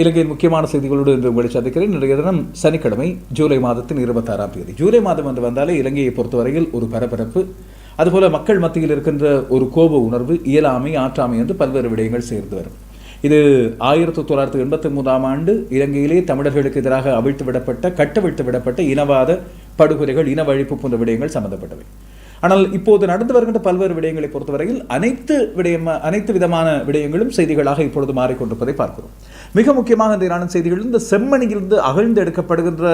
இலங்கையின் முக்கியமான செய்திகளோடு இன்று உங்களை சந்திக்கிறேன். இன்றைய தினம் சனிக்கிழமை ஜூலை மாதத்தின் இருபத்தாறாம் தேதி. ஜூலை மாதம் வந்து வந்தாலே இலங்கையை பொறுத்தவரையில் ஒரு பரபரப்பு. அதுபோல மக்கள் மத்தியில் இருக்கின்ற ஒரு கோப உணர்வு இயலாமை ஆற்றாமை என்று பல்வேறு விடயங்கள் சேர்ந்து வரும். இது ஆயிரத்தி தொள்ளாயிரத்தி எண்பத்தி மூன்றாம் ஆண்டு இலங்கையிலே தமிழர்களுக்கு எதிராக அவிழ்த்து விடப்பட்ட கட்டவிழ்த்து விடப்பட்ட இனவாத படுகொலைகள் இனவழிப்பு போன்ற விடயங்கள் சம்பந்தப்பட்டவை. ஆனால் இப்போது நடந்து வருகின்ற பல்வேறு விடயங்களை பொறுத்தவரையில் அனைத்து விடயம் அனைத்து விதமான விடயங்களும் செய்திகளாக இப்பொழுது மாறிக்கொண்டிருப்பதை பார்க்கிறோம். மிக முக்கியமாக இந்த நாளின் செய்திகள் இந்த செம்மணியிலிருந்து அகழ்ந்து எடுக்கப்படுகின்ற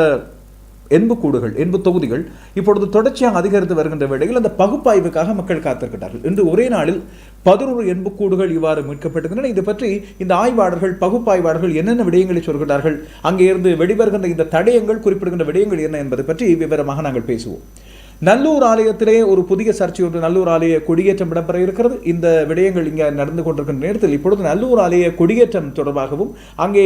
என்புக்கூடுகள் என்பு தொகுதிகள் இப்பொழுது தொடர்ச்சியாக அதிகரித்து வருகின்ற வேளையில் அந்த பகுப்பாய்வுக்காக மக்கள் காத்திருக்கிறார்கள். இன்று ஒரே நாளில் பதினோரு கூடுகள் இவ்வாறு மீட்கப்படுகின்றன இது பற்றி இந்த ஆய்வாளர்கள் பகுப்பாய்வாளர்கள் என்னென்ன விடயங்களை சொல்கிறார்கள் அங்கே இருந்து வெளிவருகின்ற இந்த தடயங்கள் குறிப்பிடுகின்ற விடயங்கள் என்ன என்பதை பற்றி விவரமாக நாங்கள் பேசுவோம். நல்லூர் ஆலயத்திலே ஒரு புதிய சர்ச்சை ஒன்று நல்லூர் ஆலய கொடியேற்றம் இடம்பெற இருக்கிறது. இந்த விடயங்கள் இங்கே நடந்து கொண்டிருக்கின்ற நேரத்தில் இப்பொழுது நல்லூர் ஆலய கொடியேற்றம் தொடர்பாகவும் அங்கே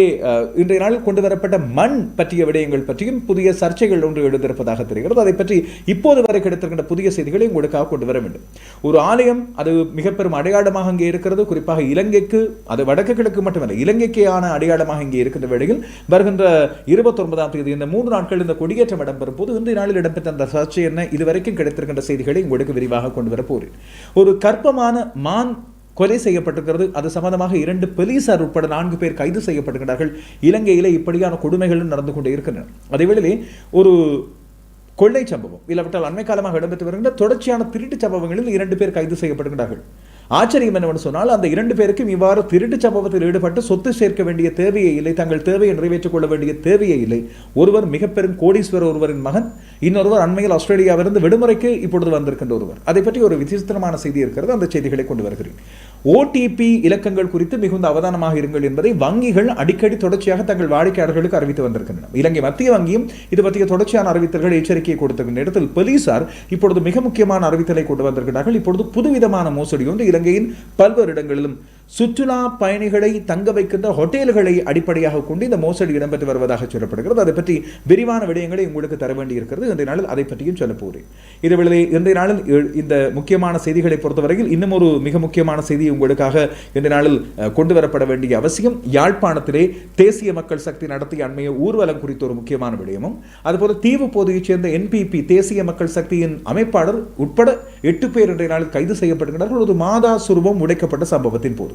இன்றைய நாளில் கொண்டு வரப்பட்ட மண் பற்றிய விடயங்கள் பற்றியும் புதிய சர்ச்சைகள் ஒன்று எழுந்திருப்பதாக தெரிகிறது. அதை பற்றி இப்போது வரை கிடைத்திருக்கின்ற புதிய செய்திகளை உங்களுக்காக கொண்டு வர வேண்டும். ஒரு ஆலயம் அது மிக பெரும் அடையாளமாக அங்கே இருக்கிறது. குறிப்பாக இலங்கைக்கு அது வடக்கு கிழக்கு மட்டுமல்ல இலங்கைக்கேயான அடையாளமாக இங்கே இருக்கின்ற வேளையில் வருகின்ற இருபத்தொன்பதாம் தேதி இந்த மூன்று நாட்கள் இந்த கொடியேற்றம் இடம்பெறும் போது இன்றைய நாளில் இடம்பெற்ற அந்த சர்ச்சை என்ன? இது இதுவரைக்கும் கிடைத்திருக்கின்ற செய்திகளை உங்களுக்கு விரிவாக கொண்டு வரப்போகிறேன் ஒரு கற்பமான மான் கொலை செய்யப்பட்டிருக்கிறது. அது சம்பந்தமாக இரண்டு போலீசார் உட்பட நான்கு பேர் கைது செய்யப்பட்டிருக்கிறார்கள். இலங்கையிலே இப்படியான கொடுமைகளும் நடந்து கொண்டே இருக்கின்றன. அதேவேளையிலே ஒரு கொள்ளை சம்பவம் இல்லாவிட்டால் அண்மை காலமாக இடம்பெற்று வருகின்ற தொடர்ச்சியான திருட்டு சம்பவங்களில் இரண்டு பேர் கைது செய்யப்படுகிறார்கள் ஆச்சரியம் என்னவென்று சொன்னால் அந்த இரண்டு பேருக்கும் இவ்வாறு திருட்டு சம்பவத்தில் ஈடுபட்டு சொத்து சேர்க்க வேண்டிய தேவையே இல்லை தங்கள் தேவையை நிறைவேற்றிக் கொள்ள வேண்டிய தேவையே இல்லை. ஒருவர் மிக பெரும் கோடீஸ்வரர் ஒருவரின் மகன் இன்னொருவர் அண்மையில் ஆஸ்திரேலியாவிலிருந்து விடுமுறைக்கு இப்பொழுது வந்திருக்கின்ற ஒருவர். அதை பற்றி ஒரு விசித்திரமான செய்தி இருக்கிறது அந்த செய்திகளை கொண்டு வருகிறேன். ஓடிபி இலக்கங்கள் குறித்து மிகுந்த அவதானமாக இருங்கள் என்பதை வங்கிகள் அடிக்கடி தொடர்ச்சியாக தங்கள் வாடிக்கையாளர்களுக்கு அறிவித்து வந்திருக்கின்றன. இலங்கை மத்திய வங்கியும் இது பற்றிய தொடர்ச்சியான அறிவித்தல்கள் எச்சரிக்கையை கொடுத்திருக்கின்ற இடத்தில் போலீசார் இப்பொழுது மிக முக்கியமான அறிவித்தலை கொண்டு வந்திருக்கிறார்கள். இப்பொழுது புதுவிதமான மோசடி ஒன்று இலங்கையின் பல்வேறு இடங்களிலும் சுற்றுலா பயணிகளை தங்க வைக்கின்ற ஹோட்டல்களை அடிப்படையாக கொண்டு இந்த மோசடி இடம்பெற்று வருவதாக சொல்லப்படுகிறது. அதை பற்றி விரிவான விடயங்களை உங்களுக்கு தர வேண்டியிருக்கிறது. இன்றைய நாளில் அதை பற்றியும் சொல்ல போகிறேன் இதுவேளை இன்றைய நாளில் இந்த முக்கியமான செய்திகளை பொறுத்தவரையில் இன்னும் ஒரு மிக முக்கியமான செய்தி உங்களுக்காக இந்த நாளில் கொண்டு வரப்பட வேண்டிய அவசியம் யாழ்ப்பாணத்திலே தேசிய மக்கள் சக்தி நடத்திய அண்மைய ஊர்வலம் குறித்த ஒரு முக்கியமான விடயமும் அதுபோல தீவு பகுதியைச் சேர்ந்த என்பிபி தேசிய மக்கள் சக்தியின் அமைப்பாளர் உட்பட எட்டு பேர் இன்றைய நாளில் கைது செய்யப்படுகிறார்கள் ஒரு மாதா சுரூபம் உடைக்கப்பட்ட சம்பவத்தின் போது.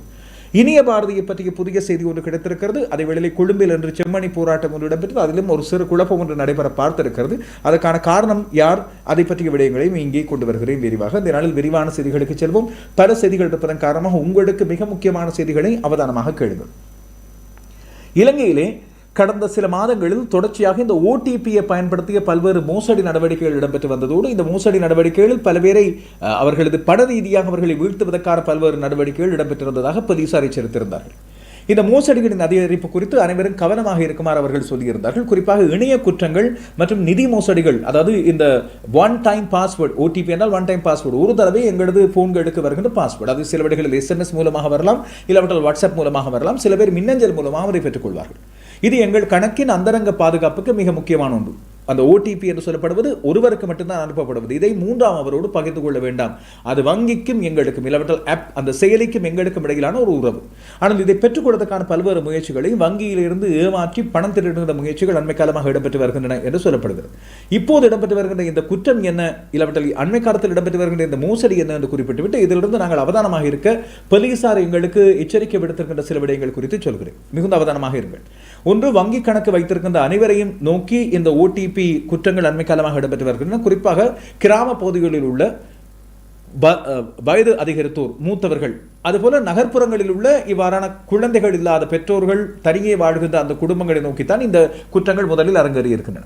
இனிய பாரதியை பற்றிய புதிய செய்தி ஒன்று கிடைத்திருக்கிறது. அதே வேளையில் கொழும்பில் என்று செம்மணி போராட்டம் ஒன்று இடம்பெற்றது. அதிலும் ஒரு சிறு குழப்பம் ஒன்று நடைபெற பார்த்திருக்கிறது. அதற்கான காரணம் யார்? அதை பற்றிய விடயங்களையும் இங்கே கொண்டு வருகிறேன். விரிவாக இந்த நாளில் விரிவான செய்திகளுக்கு செல்வோம். பல செய்திகள் இருப்பதன் காரணமாக உங்களுக்கு மிக முக்கியமான செய்திகளை அவதானமாக கேளுங்கள். இலங்கையிலே கடந்த சில மாதங்களில் தொடர்ச்சியாக இந்த ஓடிபியை பயன்படுத்திய பல்வேறு மோசடி நடவடிக்கைகள் இடம்பெற்று வந்ததோடு இந்த மோசடி நடவடிக்கைகளில் பல பேரை அவர்களது பட ரீதியாக அவர்களை வீழ்த்துவதற்கான பல்வேறு நடவடிக்கைகள் இடம்பெற்றிருந்ததாக போலீசார் எச்சரித்திருந்தார்கள் இந்த மோசடிகளின் அதிகரிப்பு குறித்து அனைவரும் கவனமாக இருக்குமாறு அவர்கள் சொல்லியிருந்தார்கள். குறிப்பாக இணைய குற்றங்கள் மற்றும் நிதி மோசடிகள் அதாவது இந்த ஒன் டைம் பாஸ்வேர்டு ஓடிபி என்றால் ஒன் டைம் பாஸ்வேர்டு ஒரு தடவை எங்களது போன்களுக்கு வருகின்ற பாஸ்வேர்டு அது சில விடைகளில் எஸ்எம்எஸ் மூலமாக வரலாம் இல்லாவிட்டால் வாட்ஸ்அப் மூலமாக வரலாம் சில பேர் மின்னஞ்சல் மூலமாக அதை பெற்றுக்கொள்வார்கள். இது எங்கள் கணக்கின் அந்தரங்க பாதுகாப்புக்கு மிக முக்கியமான ஒன்று. அந்த ஓடிபி என்று சொல்லப்படுவது ஒருவருக்கு மட்டும்தான் அனுப்பப்படுவது. இதை மூன்றாம் அவரோடு பகிர்ந்து கொள்ள வேண்டாம். அது வங்கிக்கும் எங்களுக்கும் இல்லாவிட்டால் ஆப் அந்த செயலிக்கும் எங்களுக்கும் இடையிலான ஒரு உறவு. ஆனால் இதை பெற்றுக் கொடுத்ததற்கான பல்வேறு முயற்சிகளை வங்கியிலிருந்து ஏமாற்றி பணம் திருடுகின்ற முயற்சிகள் அண்மை காலமாக இடம்பெற்று வருகின்றன என்று சொல்லப்படுகிறது. இப்போது இடம்பெற்று வருகின்ற இந்த குற்றம் என்ன? இல்லாவிட்டால் அண்மை காலத்தில் இடம்பெற்று வருகின்ற இந்த மோசடி என்ன என்று குறிப்பிட்டுவிட்டு இதிலிருந்து நாங்கள் அவதானமாக இருக்க போலீசார் எங்களுக்கு எச்சரிக்கை விடுத்திருக்கின்ற சில விடயங்கள் குறித்து சொல்கிறேன். மிகுந்த அவதானமாக இருங்கள். ஒன்று வங்கி கணக்கு வைத்திருக்கின்ற அனைவரையும் நோக்கி இந்த ஓடிபி குற்றங்கள் அண்மை காலமாக இடம்பெற்று வருகின்றன. குறிப்பாக கிராம பகுதிகளில் உள்ள ப- வயது அதிகரித்தோர் மூத்தவர்கள். அதுபோல நகர்ப்புறங்களில் உள்ள இவ்வாறான குழந்தைகள் இல்லாத பெற்றோர்கள் தனியே வாழ்கின்ற அந்த குடும்பங்களை நோக்கித்தான் இந்த குற்றங்கள் முதலில் அரங்கேறி இருக்கின்றன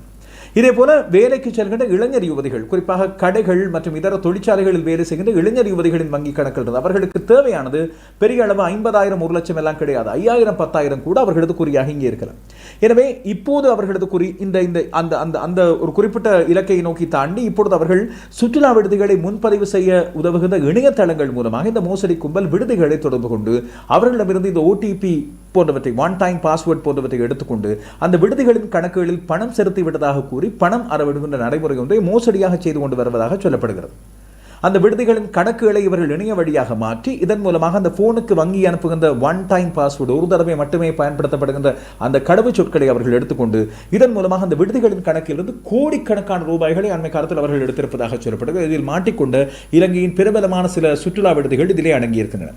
இதே போல வேலைக்கு செல்கின்ற இளைஞர் யுவதிகள் குறிப்பாக கடைகள் மற்றும் இதர தொழிற்சாலைகளில் வேலை செய்கின்ற இளைஞர் யுவதிகளின் வங்கி கணக்கில் இருந்து அவர்களுக்கு தேவையானது பெரிய அளவு ஐம்பதாயிரம் ஒரு லட்சம் எல்லாம் கிடையாது. ஐயாயிரம் பத்தாயிரம் கூட அவர்களது குறியாக இங்கே இருக்கலாம் எனவே இப்போது அவர்களது குறி இந்த இந்த அந்த அந்த அந்த ஒரு குறிப்பிட்ட இலக்கையை நோக்கி தாண்டி இப்பொழுது அவர்கள் சுற்றுலா விடுதிகளை முன்பதிவு செய்ய உதவுகின்ற இணையதளங்கள் மூலமாக இந்த மோசடி கும்பல் விடுதிகளை தொடர்பு கொண்டு அவர்களிடமிருந்து இந்த ஓடிபி போன்றவற்றை ஒன் டைம் பாஸ்வேர்ட் போன்றவற்றை எடுத்துக்கொண்டு அந்த விடுதிகளின் கணக்குகளில் பணம் செலுத்தி விட்டதாக கூறி பணம் அறவிடுகின்ற நடைமுறை ஒன்றை மோசடியாக செய்து கொண்டு வருவதாக சொல்லப்படுகிறது. அந்த விடுதிகளின் கணக்குகளை இவர்கள் இணைய வழியாக மாற்றி இதன் மூலமாக அந்த போனுக்கு வங்கி அனுப்புகின்ற ஒன் டைம் பாஸ்வேர்டு ஒரு தடவை மட்டுமே பயன்படுத்தப்படுகின்ற அந்த கடவுச் சொற்களை அவர்கள் எடுத்துக்கொண்டு இதன் மூலமாக அந்த விடுதிகளின் கணக்கிலிருந்து கோடிக்கணக்கான ரூபாய்களை அண்மை காலத்தில் அவர்கள் எடுத்திருப்பதாக சொல்லப்படுகிறது. இதில் மாட்டிக்கொண்டு இலங்கையின் பிரபலமான சில சுற்றுலா விடுதிகள் இதிலே அடங்கியிருக்கின்றன.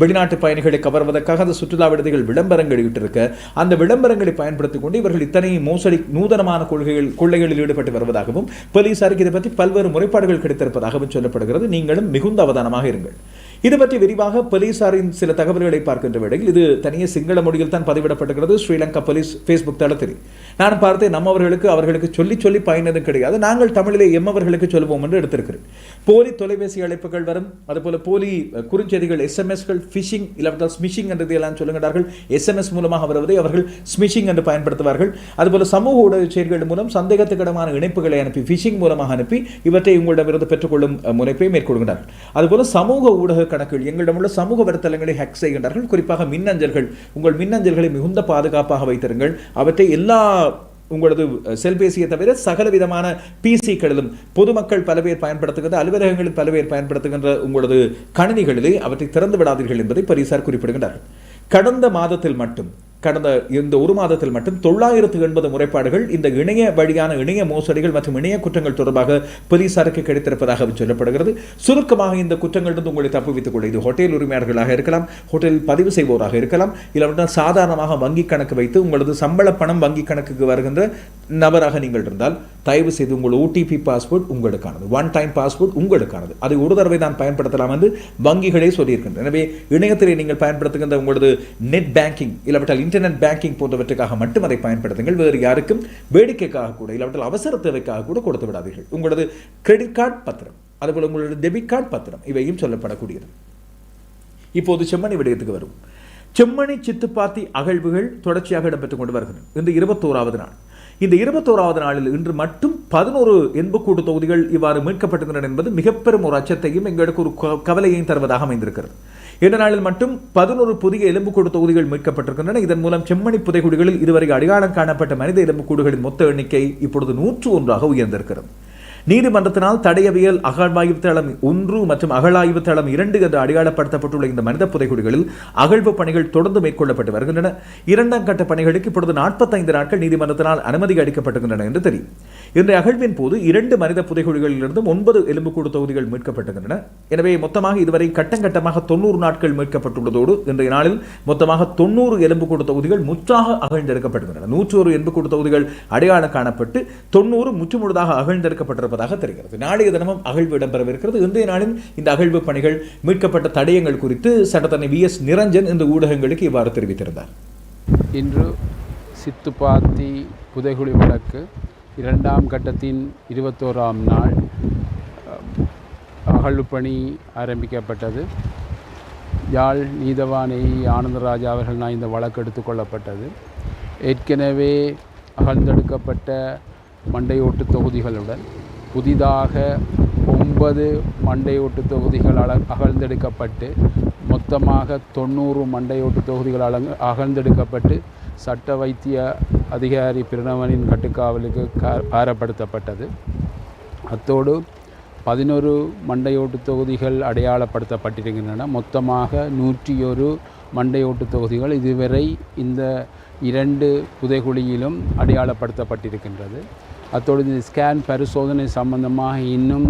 வெளிநாட்டு பயணிகளை கவர்வதற்காக அந்த சுற்றுலா விடுதிகள் விளம்பரங்கள் இட்டிருக்க அந்த விளம்பரங்களை பயன்படுத்திக் கொண்டு இவர்கள் இத்தனை மோசடி நூதனமான கொள்கைகள் கொள்ளைகளில் ஈடுபட்டு வருவதாகவும் போலீசாருக்கு இதை பற்றி பல்வேறு முறைப்பாடுகள் கிடைத்திருப்பதாகவும் சொல்லப்படுகிறது. நீங்களும் மிகுந்த அவதானமாக இருங்கள். இது பற்றி விரிவாக போலீசாரின் சில தகவல்களை பார்க்கின்ற வேளையில் இது தனியே சிங்கள மொழியில் தான் பதிவிடப்படுகிறது. ஸ்ரீலங்கா போலீஸ் ஃபேஸ்புக் தளத்தில். நான் பார்த்தேன் நம்மவர்களுக்கு அவர்களுக்கு சொல்லி சொல்லி பயனதும் கிடையாது. நாங்கள் தமிழிலே எம்மவர்களுக்கு சொல்வோம் என்று எடுத்திருக்கிறேன். போலி தொலைபேசி அழைப்புகள் வரும். அதுபோல் போலி குறுஞ்செய்திகள் எஸ்எம்எஸ்கள் ஃபிஷிங் இல்லாவிட்டால் ஸ்மிஷிங் என்று எல்லாம் சொல்லுகிறார்கள். எஸ்எம்எஸ் மூலமாக வருவதை அவர்கள் ஸ்மிஷிங் என்று பயன்படுத்துவார்கள். அதுபோல் சமூக ஊடக செயல்கள் மூலம் சந்தேகத்துக்கிடமான இணைப்புகளை அனுப்பி ஃபிஷிங் மூலமாக அனுப்பி இவற்றை உங்களிடமிருந்து பெற்றுக்கொள்ளும் முனைப்பை மேற்கொள்கிறார்கள். அதுபோல் சமூக ஊடக கணக்குகள் எங்களிடம் உள்ள சமூக வலைத்தளங்களை ஹேக் செய்கின்றார்கள். குறிப்பாக மின்னஞ்சல்கள் உங்கள் மின்னஞ்சல்களை மிகுந்த பாதுகாப்பாக வைத்திருங்கள். அவற்றை எல்லா உங்களது செல்பேசியை தவிர சகல விதமான பிசிக்களிலும் பொதுமக்கள் பல பேர் பயன்படுத்துகின்ற அலுவலகங்களில் பல பேர் பயன்படுத்துகின்ற உங்களது கணினிகளிலே அவற்றை திறந்து விடாதீர்கள் என்பதை போலீசார் குறிப்பிடுகின்றார்கள். கடந்த மாதத்தில் மட்டும் கடந்த இந்த ஒரு மாதத்தில் மட்டும் தொள்ளாயிரத்து எண்பது முறைப்பாடுகள் இந்த இணைய வழியான இணைய மோசடிகள் மற்றும் இணைய குற்றங்கள் தொடர்பாக போலீசாருக்கு கிடைத்திருப்பதாக சொல்லப்படுகிறது. சுருக்கமாக இந்த குற்றங்களிலிருந்து உங்களை தப்புவித்துக் கொள்ள இது ஹோட்டல் உரிமையாளர்களாக இருக்கலாம் ஹோட்டலில் பதிவு செய்வோராக இருக்கலாம் இல்லாவிட்டால் சாதாரணமாக வங்கி கணக்கு வைத்து உங்களது சம்பள பணம் வங்கி கணக்குக்கு வருகின்ற நபராக நீங்கள் இருந்தால் தயவு செய்து உங்கள் ஓடிபி பாஸ்வேர்ட் உங்களுக்கானது ஒன் டைம் பாஸ்வேர்ட் உங்களுக்கானது. அதை ஒரு தடவை தான் பயன்படுத்தலாம் என்று வங்கிகளே சொல்லியிருக்கின்றன. எனவே இணையத்திலே நீங்கள் பயன்படுத்துகின்ற உங்களது நெட் பேங்கிங் இல்லாவிட்டால் இன்டர்நெட் பேங்கிங் போன்றவற்றுக்காக மட்டும் அதை பயன்படுத்துங்கள். வேறு யாருக்கும் வேடிக்கைக்காக கூட இல்லாவிட்டால் அவசர தேவைக்காக கூட கொடுத்து விடாதீர்கள். உங்களது கிரெடிட் கார்டு பத்திரம் அதுபோல் உங்களது டெபிட் கார்டு பத்திரம் இவையும் சொல்லப்படக்கூடியது. இப்போது செம்மணி விடயத்துக்கு வரும் செம்மணி சித்துப்பாத்தி அகழ்வுகள் தொடர்ச்சியாக இடம்பெற்றுக் கொண்டு வருகின்றன. இன்று இருபத்தோராவது நாள். இந்த இருபத்தோராவது நாளில் இன்று மட்டும் பதினோரு எண்புக்கூடு தொகுதிகள் இவ்வாறு மீட்கப்பட்டுகின்றன என்பது மிக பெரும் ஒரு அச்சத்தையும் எங்களுக்கு ஒரு கவலையையும் தருவதாக அமைந்திருக்கிறது. இந்த நாளில் மட்டும் பதினோரு புதிய எலும்புக்கூடு தொகுதிகள் மீட்கப்பட்டிருக்கின்றன. இதன் மூலம் செம்மணி புதைகுடிகளில் இதுவரை அடையாளம் காணப்பட்ட மனித எலும்புக்கூடுகளின் மொத்த எண்ணிக்கை இப்பொழுது நூற்று ஒன்றாக உயர்ந்திருக்கிறது. நீதிமன்றத்தினால் தடையவியல் அகழ்வாய்வு தளம் ஒன்று மற்றும் அகழாய்வு தளம் இரண்டு என்று அடையாளப்படுத்தப்பட்டுள்ள இந்த மனித புதைகுடிகளில் அகழ்வு பணிகள் தொடர்ந்து மேற்கொள்ளப்பட்டு வருகின்றன. இரண்டாம் கட்ட பணிகளுக்கு இப்பொழுது நாற்பத்தைந்து நாட்கள் நீதிமன்றத்தினால் அனுமதி அளிக்கப்பட்டுகின்றன என்று தெரியும். இன்றைய அகழ்வின் போது இரண்டு மனித புதைகுழிகளிலிருந்தும் ஒன்பது எலும்புக்கூடு தொகுதிகள் மீட்கப்பட்டுகின்றன எனவே மொத்தமாக இதுவரை கட்டங்கட்டமாக தொண்ணூறு நாட்கள் மீட்கப்பட்டுள்ளதோடு இன்றைய நாளில் மொத்தமாக தொண்ணூறு எலும்புக்கூடு தொகுதிகள் முற்றாக அகழ்ந்தெடுக்கப்படுகின்றன நூற்று ஒரு எலும்புக்கூடு தொகுதிகள் அடையாளம் காணப்பட்டு தொண்ணூறு முற்றுமுழுதாக அகழ்ந்தெடுக்கப்பட்டிருப்பதாக தெரிகிறது. நாளைய தினமும் அகழ்வு இடம்பெறவிருக்கிறது. இன்றைய நாளில் இந்த அகழ்வு பணிகள் மீட்கப்பட்ட தடயங்கள் குறித்து சட்டத்தனை வி எஸ் நிரஞ்சன் இந்த ஊடகங்களுக்கு இவ்வாறு தெரிவித்திருந்தார். இன்று சித்துப்பாத்தி புதைகுழி வழக்கு இரண்டாம் கட்டத்தின் இருபத்தோராம் நாள் அகழ்வு அகழ்வுப்பணி ஆரம்பிக்கப்பட்டது. யாழ் நீதவானை ஆனந்தராஜா அவர்கள் நான் இந்த வழக்கு எடுத்துக்கொள்ளப்பட்டது ஏற்கனவே அகழ்ந்தெடுக்கப்பட்ட மண்டையோட்டு தொகுதிகளுடன் புதிதாக ஒன்பது மண்டையோட்டு தொகுதிகள் அல அகழ்ந்தெடுக்கப்பட்டு மொத்தமாக தொண்ணூறு மண்டையோட்டு தொகுதிகள் அலங் அகழ்ந்தெடுக்கப்பட்டு சட்ட வைத்திய அதிகாரி பிரணவனின் கட்டுக்காவலுக்கு பாரப்படுத்தப்பட்டது. அத்தோடு பதினொரு மண்டையோட்டு தொகுதிகள் அடையாளப்படுத்தப்பட்டிருக்கின்றன. மொத்தமாக நூற்றி ஒரு மண்டையோட்டு தொகுதிகள் இதுவரை இந்த இரண்டு புதைகுழியிலும் அடையாளப்படுத்தப்பட்டிருக்கின்றது. அத்தோடு இந்த ஸ்கேன் பரிசோதனை சம்பந்தமாக இன்னும்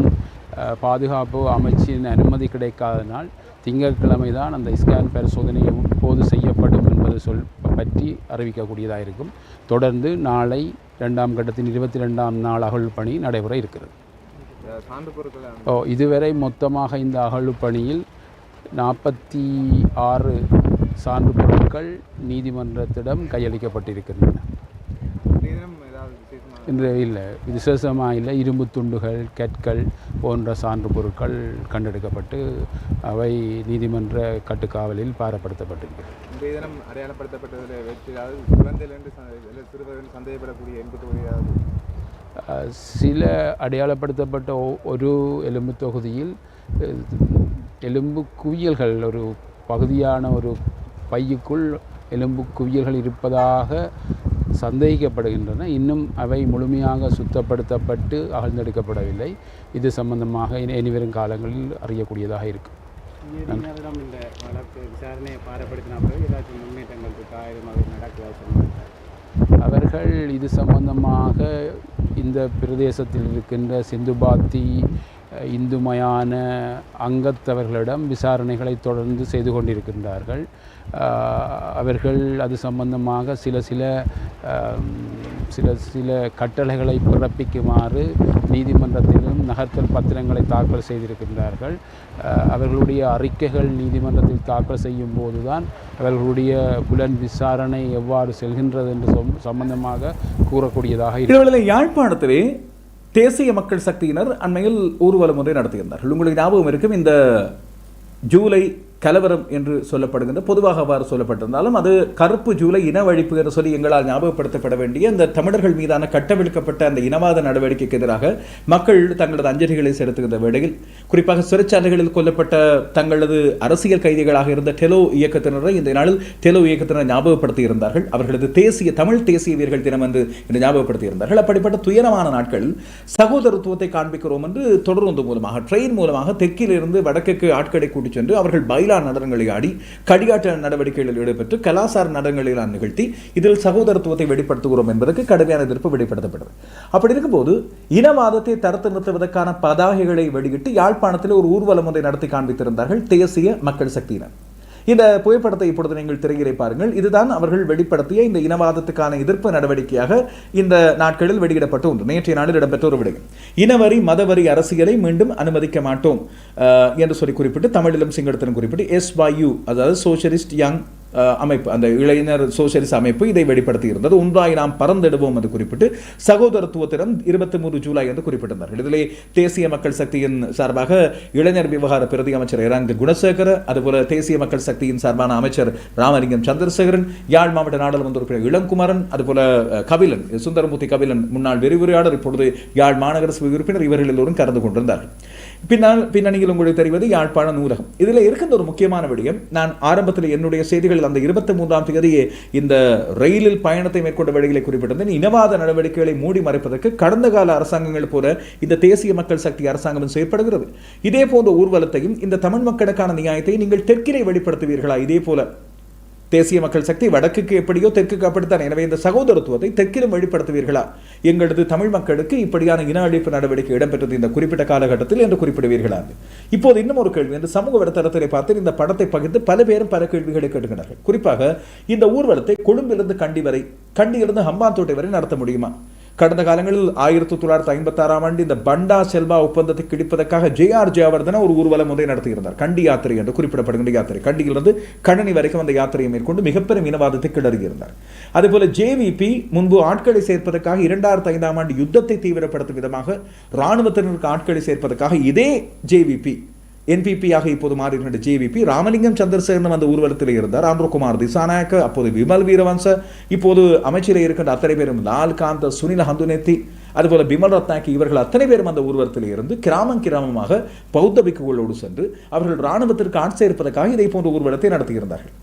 பாதுகாப்பு அமைச்சின் அனுமதி கிடைக்காதனால் திங்கட்கிழமை தான் அந்த ஸ்கேன் பரிசோதனை எப்போது செய்யப்படும் என்பது சொல் பற்றி அறிவிக்கக்கூடியதாக இருக்கும் தொடர்ந்து நாளை இரண்டாம் கட்டத்தின் இருபத்தி ரெண்டாம் நாள் அகழ்வு பணி நடைபெற இருக்கிறது. சான்று பொருட்கள் ஓ இதுவரை மொத்தமாக இந்த அகழ்வு பணியில் நாற்பத்தி ஆறு சான்று பொருட்கள் நீதிமன்றத்திடம் கையளிக்கப்பட்டிருக்கின்றன. இன்று இல்லை விசேஷமாக இல்லை இரும்பு துண்டுகள் கற்கள் போன்ற சான்று பொருட்கள் கண்டெடுக்கப்பட்டு அவை நீதிமன்ற கட்டுக்காவலில் பாரப்படுத்தப்பட்டிருக்கிறது. இன்றைய தினம் அடையாளப்படுத்தப்பட்டதில் வெற்றி அதாவது குழந்தையிலிருந்து ச- இல்லை சிறுவர்கள் சந்தேகப்படக்கூடிய எண்பது சில அடையாளப்படுத்தப்பட்ட ஒரு எலும்பு தொகுதியில் எலும்பு குவியல்கள் ஒரு பகுதியான ஒரு பையுக்குள் எலும்பு குவியல்கள் இருப்பதாக சந்தேகிக்கப்படுகின்றன. இன்னும் அவை முழுமையாக சுத்தப்படுத்தப்பட்டு அகழ்ந்தெடுக்கப்படவில்லை இது சம்பந்தமாக இனி இனிவரும் காலங்களில் அறியக்கூடியதாக இருக்கும். நீதிமன்றம் இந்த வழக்கு விசாரணையை பாரப்படுத்தின பிறகு ஏதாச்சும் முன்னேற்றங்கள் இருக்கா? இது மாதிரி நடக்குதா அவர்கள் இது சம்பந்தமாக இந்த பிரதேசத்தில் இருக்கின்ற சிந்துபாத்தி இந்துமயான அங்கத்தவர்களிடம் விசாரணைகளை தொடர்ந்து செய்து கொண்டிருக்கின்றார்கள். அவர்கள் அது சம்பந்தமாக சில சில சில சில கட்டளைகளை பிறப்பிக்குமாறு நீதிமன்றத்திலும் நகர்த்தல் பத்திரங்களை தாக்கல் செய்திருக்கின்றார்கள். அவர்களுடைய அறிக்கைகள் நீதிமன்றத்தில் தாக்கல் செய்யும் போதுதான் அவர்களுடைய புலன் விசாரணை எவ்வாறு செல்கின்றது என்று சொம்- சம்பந்தமாக கூறக்கூடியதாக இருக்கிறது யாழ்ப்பாணத்திலே தேசிய மக்கள் சக்தியினர் அண்மையில் ஊர்வலம் ஒன்றை நடத்தியிருந்தார்கள். உங்களுக்கு ஞாபகம் இருக்கும் இந்த ஜூலை கலவரம் என்று சொல்லப்படுகின்ற பொதுவாக அவ்வாறு சொல்லப்பட்டிருந்தாலும் அது கருப்பு ஜூலை இனவழிப்பு என்று சொல்லி எங்களால் ஞாபகப்படுத்தப்பட வேண்டிய இந்த தமிழர்கள் மீதான கட்டவிழ்க்கப்பட்ட அந்த இனவாத நடவடிக்கைக்கு எதிராக மக்கள் தங்களது அஞ்சலிகளை செலுத்துகின்ற வேளையில் குறிப்பாக சிறைச்சாலைகளில் கொல்லப்பட்ட தங்களது அரசியல் கைதிகளாக இருந்த டெலோ இயக்கத்தினரை இந்த நாளில் டெலோ இயக்கத்தினர் ஞாபகப்படுத்தி இருந்தார்கள். அவர்களது தேசிய தமிழ் தேசிய வீரர்கள் தினம் என்று ஞாபகப்படுத்தி இருந்தார்கள். அப்படிப்பட்ட துயரமான நாட்களில் சகோதரத்துவத்தை காண்பிக்கிறோம் என்று தொடர்ந்து மூலமாக ட்ரெயின் மூலமாக தெற்கிலிருந்து வடக்குக்கு ஆட்களை கூட்டிச் சென்று அவர்கள் பைலா நடனங்களை ஆடி கடிகாட்ட நடவடிக்கைகளில் ஈடுபட்டு கலாசார நடனங்களில் நிகழ்த்தி இதில் சகோதரத்துவத்தை வெளிப்படுத்துகிறோம் என்பதற்கு கடுமையான எதிர்ப்பு வெளிப்படுத்தப்பட்டது அப்படி இருக்கும்போது இனவாதத்தை தடுத்து நிறுத்துவதற்கான பதாகைகளை வெளியிட்டு யாழ்ப்பாணத்தில் ஒரு ஊர்வலம் ஒன்றை நடத்தி காண்பித்திருந்தார்கள் தேசிய மக்கள் சக்தியினர் இந்த புகைப்படத்தை இப்பொழுது நீங்கள் திரையிறை பாருங்கள். இதுதான் அவர்கள் வெளிப்படுத்திய இந்த இனவாதத்துக்கான எதிர்ப்பு நடவடிக்கையாக இந்த நாட்களில் வெளியிடப்பட்டு ஒன்று நேற்றைய நாளில் இடம்பெற்ற ஒரு விடயம் இனவரி மதவரி அரசியலை மீண்டும் அனுமதிக்க மாட்டோம் என்று சொல்லி குறிப்பிட்டு தமிழிலும் சிங்களத்திலும் குறிப்பிட்டு எஸ் வாயு அதாவது சோசியலிஸ்ட் யங் அமைப்பு அந்த இளைஞர் சோசியலிச அமைப்பு இதை வெளிப்படுத்தி இருந்தது ஒன்றாய் நாம் பறந்திடுவோம் என்று குறிப்பிட்டு சகோதரத்துவத்திடம் இருபத்தி மூன்று ஜூலை என்று குறிப்பிட்டிருந்தார்கள். இதிலே தேசிய மக்கள் சக்தியின் சார்பாக இளைஞர் விவகார பிரதி அமைச்சர் இரங்கு குணசேகர அதுபோல தேசிய மக்கள் சக்தியின் சார்பான அமைச்சர் ராமலிங்கம் சந்திரசேகரன் யாழ் மாவட்ட நாடாளுமன்ற உறுப்பினர் இளங்குமரன் அதுபோல கபிலன் சுந்தரமூர்த்தி கபிலன் முன்னாள் விரிவுரையாளர் இப்பொழுது யாழ் மாநகர சபை உறுப்பினர் இவர்கள் எல்லோரும் கலந்து கொண்டிருந்தார்கள். பின்னால் பின்னணியில் உங்களுக்கு தெரிவது யாழ்ப்பாண நூலகம். இதில் இருக்கின்ற ஒரு முக்கியமான விடயம் நான் ஆரம்பத்தில் என்னுடைய செய்திகளில் அந்த இருபத்தி மூன்றாம் தேதியே இந்த ரயிலில் பயணத்தை மேற்கொண்ட வழிகளை குறிப்பிட்டிருந்தேன். இனவாத நடவடிக்கைகளை மூடி மறைப்பதற்கு கடந்த கால அரசாங்கங்கள் போல இந்த தேசிய மக்கள் சக்தி அரசாங்கம் செயற்படுகிறது. இதே போன்ற ஊர்வலத்தையும் இந்த தமிழ் மக்களுக்கான நியாயத்தை நீங்கள் தெற்கிலே வெளிப்படுத்துவீர்களா? இதே போல தேசிய மக்கள் சக்தி வடக்குக்கு எப்படியோ தெற்குக்கு அப்படித்தான். எனவே இந்த சகோதரத்துவத்தை தெற்கிலும் வெளிப்படுத்துவீர்களா? எங்களது தமிழ் மக்களுக்கு இப்படியான இன அழிப்பு நடவடிக்கை இடம்பெற்றது இந்த குறிப்பிட்ட காலகட்டத்தில் என்று குறிப்பிடுவீர்களா? இப்போது இன்னும் ஒரு கேள்வி. இந்த சமூக வலைத்தளத்திலே பார்த்து இந்த படத்தை பகிர்ந்து பல பேரும் பல கேள்விகளை கேட்டுகிறார்கள் குறிப்பாக இந்த ஊர்வலத்தை கொழும்பிலிருந்து கண்டி வரை கண்டியிலிருந்து ஹம்பாந்தோட்டை வரை நடத்த முடியுமா? கடந்த காலங்களில் ஆயிரத்தி தொள்ளாயிரத்தி ஐம்பத்தி ஆறாம் ஆண்டு இந்த பண்டா செல்வா ஒப்பந்தத்தை கிழிப்பதற்காக ஜே ஆர் ஜெயவர்தன ஒரு ஊர்வலம் ஒன்றை நடத்தியிருந்தார். கண்டி யாத்திரை என்று குறிப்பிடப்படுகின்ற யாத்திரை. கண்டியிலிருந்து கண்ணனி வரைக்கும் அந்த யாத்திரையை மேற்கொண்டு மிகப்பெரும் இனவாதத்தை கிளறியிருந்தார். அதேபோல ஜேவிபி முன்பு ஆட்களை சேர்ப்பதற்காக இரண்டாயிரத்தி ஐந்தாம் ஆண்டு யுத்தத்தை தீவிரப்படுத்தும் விதமாக இராணுவத்தினருக்கு ஆட்களை சேர்ப்பதற்காக இதே ஜேவிபி என்பிபியாக இப்போது மாறியிருக்கின்ற ஜேவிபி ராமலிங்கம் சந்திரசேகரன் அந்த ஊர்வலத்தில் இருந்தார். ஆந்திரகுமார் திசாநாயக்க அப்போது விமல் வீரவன்ச இப்போது அமைச்சரில் இருக்கின்ற அத்தனை பேரும் லால்காந்த் சுனில் ஹந்துனேத்தி அதுபோல பிமல் ரத்னாக்கி இவர்கள் அத்தனை பேரும் அந்த ஊர்வலத்தில் இருந்து கிராமம் கிராமமாக பௌத்த பிக்குகளோடு சென்று அவர்கள் இராணுவத்திற்கு ஆட்சேர்ப்பதற்காக இதை போன்ற ஊர்வலத்தை நடத்தியிருந்தார்கள்.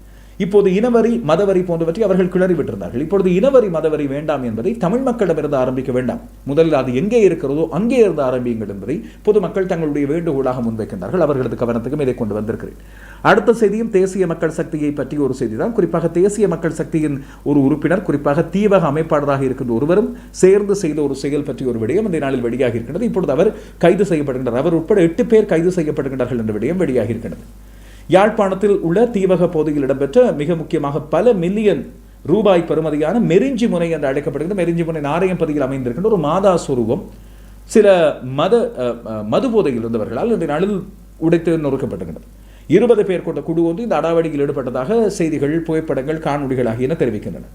இப்போது இனவரி மதவரி போன்றவற்றை அவர்கள் கிளறிவிட்டிருந்தார்கள் இப்பொழுது இனவரி மதவரி வேண்டாம் என்பதை தமிழ் மக்களிடமிருந்து ஆரம்பிக்க வேண்டாம். முதலில் அது எங்கே இருக்கிறதோ அங்கே இருந்து ஆரம்பியுங்கள் என்பதை பொதுமக்கள் தங்களுடைய வேண்டுகோளாக முன்வைக்கின்றார்கள். அவர்களது கவனத்துக்கும் இதை கொண்டு வந்திருக்கிறேன். அடுத்த செய்தியும் தேசிய மக்கள் சக்தியை பற்றி ஒரு செய்தி தான் குறிப்பாக தேசிய மக்கள் சக்தியின் ஒரு உறுப்பினர் குறிப்பாக தீவக அமைப்பாளராக இருக்கின்ற ஒருவரும் சேர்ந்து செய்த ஒரு செயல் பற்றி ஒரு விடயம் இந்த நாளில் வெளியாகி இருக்கின்றது இப்பொழுது அவர் கைது செய்யப்படுகின்றார். அவர் உட்பட எட்டு பேர் கைது செய்யப்படுகின்றார்கள் என்ற விடயம் வெளியாகி இருக்கின்றது யாழ்ப்பாணத்தில் உள்ள தீவக பகுதியில் இடம்பெற்ற மிக முக்கியமாக பல மில்லியன் ரூபாய் பெறுமதியான மெரிஞ்சி முனை என்று அழைக்கப்படுகின்ற மெரிஞ்சி முனை நாரையம்பதியில் அமைந்திருக்கின்ற ஒரு மாதா சுரூபம். சில மத அஹ், மது போதையில் இருந்தவர்களால் இந்த நாளில் உடைத்து நொறுக்கப்பட்டுகின்றது இருபது பேர் கொண்ட குழு ஒன்று இந்த அடாவடியில் ஈடுபட்டதாக செய்திகள் புகைப்படங்கள் காணொளிகள் ஆகியன தெரிவிக்கின்றன.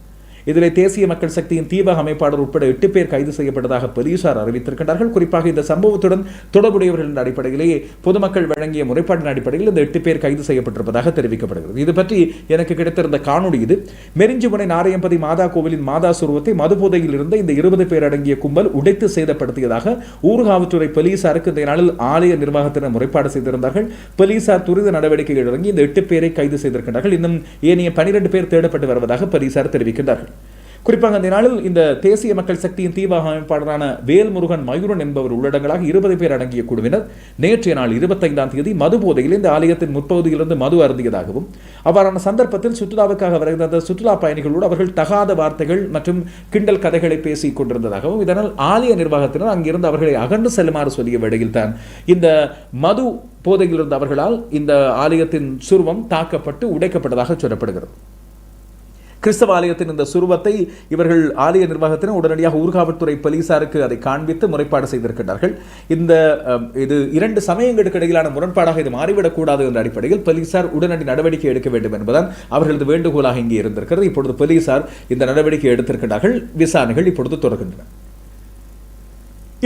இதில் தேசிய மக்கள் சக்தியின் தீபக அமைப்பாளர் உட்பட எட்டு பேர் கைது செய்யப்பட்டதாக போலீசார் அறிவித்திருக்கின்றார்கள். குறிப்பாக இந்த சம்பவத்துடன் தொடர்புடையவர்களின் அடிப்படையிலேயே பொதுமக்கள் வழங்கிய முறைப்பாட்டின் அடிப்படையில் இந்த எட்டு பேர் கைது செய்யப்பட்டிருப்பதாக தெரிவிக்கப்படுகிறது. இது பற்றி எனக்கு கிடைத்திருந்த காணொலி இது. மெரிஞ்சிமுனை நாரையம்பதி மாதா கோவிலின் மாதா சுருவத்தை மதுபோதையில் இருந்த இந்த இருபது பேர் அடங்கிய கும்பல் உடைத்து சேதப்படுத்தியதாக ஊர்காவல்துறை போலீசாருக்கு இந்த நாளில் ஆலய நிர்வாகத்தினர் முறைப்பாடு செய்திருந்தார்கள். போலீசார் துரித நடவடிக்கைகள் இறங்கி இந்த எட்டு பேரை கைது செய்திருக்கின்றார்கள். இன்னும் ஏனைய பனிரெண்டு பேர் தேடப்பட்டு வருவதாக போலீசார் தெரிவிக்கின்றார்கள். குறிப்பாக அந்த நாளில் இந்த தேசிய மக்கள் சக்தியின் தீவிர அமைப்பாளரான வேல்முருகன் மயூரன் என்பவர் உள்ளடங்களாக இருபது பேர் அடங்கிய குழுவினர் நேற்றைய நாள் இருபத்தைந்தாம் தேதி மது போதையில் இந்த ஆலயத்தின் முற்பகுதியிலிருந்து மது அருந்தியதாகவும் அவ்வாறான சந்தர்ப்பத்தில் சுற்றுலாவுக்காக வருகிற அந்த சுற்றுலா பயணிகளோடு அவர்கள் தகாத வார்த்தைகள் மற்றும் கிண்டல் கதைகளை பேசிக் கொண்டிருந்ததாகவும் இதனால் ஆலய நிர்வாகத்தினர் அங்கிருந்து அவர்களை அகன்று செல்லுமாறு சொல்லிய வேளையில் தான் இந்த மது போதையில் இருந்த அவர்களால் இந்த ஆலயத்தின் சுருவம் தாக்கப்பட்டு உடைக்கப்பட்டதாக சொல்லப்படுகிறது. கிறிஸ்தவ ஆலயத்தின் இந்த சுருவத்தை இவர்கள் ஆலய நிர்வாகத்தினர் உடனடியாக ஊர்காவல்துறை போலீசாருக்கு அதை காண்பித்து முறைப்பாடு செய்திருக்கிறார்கள் இந்த இது இரண்டு சமயங்களுக்கு இடையிலான முரண்பாடாக இது மாறிவிடக்கூடாது என்ற அடிப்படையில் போலீசார் உடனடி நடவடிக்கை எடுக்க வேண்டும் என்பதுதான் அவர்களது வேண்டுகோளாக இங்கே இருந்திருக்கிறது. இப்பொழுது போலீசார் இந்த நடவடிக்கை எடுத்திருக்கிறார்கள் விசாரணைகள் இப்பொழுது தொடர்கின்றன.